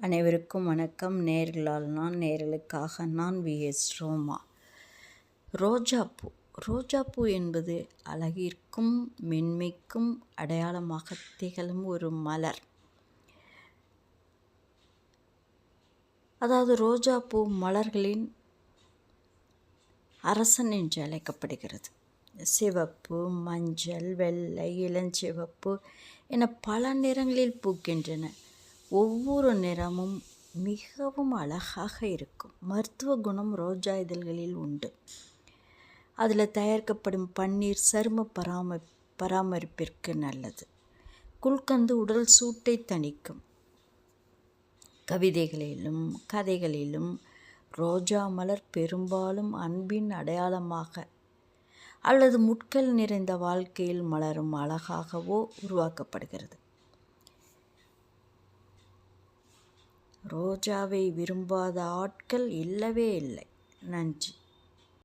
அனைவருக்கும் வணக்கம். நேர்களால் நான் நேர்களுக்காக நான் விஎஸ் ரோமா. ரோஜாப்பூ. ரோஜாப்பூ என்பது அழகிற்கும் மென்மைக்கும் அடையாளமாக திகழும் ஒரு மலர். அதாவது ரோஜாப்பூ மலர்களின் அரசன் என்று அழைக்கப்படுகிறது. சிவப்பு மஞ்சள் வெள்ளை இளஞ்சிவப்பு என பல நிறங்களில் பூக்கின்றன. ஒவ்வொரு நிறமும் மிகவும் அழகாக இருக்கும். மருத்துவ குணம் ரோஜா இதழ்களில் உண்டு. அதில் தயாரிக்கப்படும் பன்னீர் சரும பராம பராமரிப்பிற்கு நல்லது. குல்கந்து உடல் சூட்டை தணிக்கும். கவிதைகளிலும் கதைகளிலும் ரோஜா மலர் பெரும்பாலும் அன்பின் அடையாளமாக அல்லது முட்கள் நிறைந்த வாழ்க்கையில் மலரும் அழகாகவோ உருவாக்கப்படுகிறது. ரோஜாவை விரும்பாத ஆட்கள் இல்லவே இல்லை. நன்றி.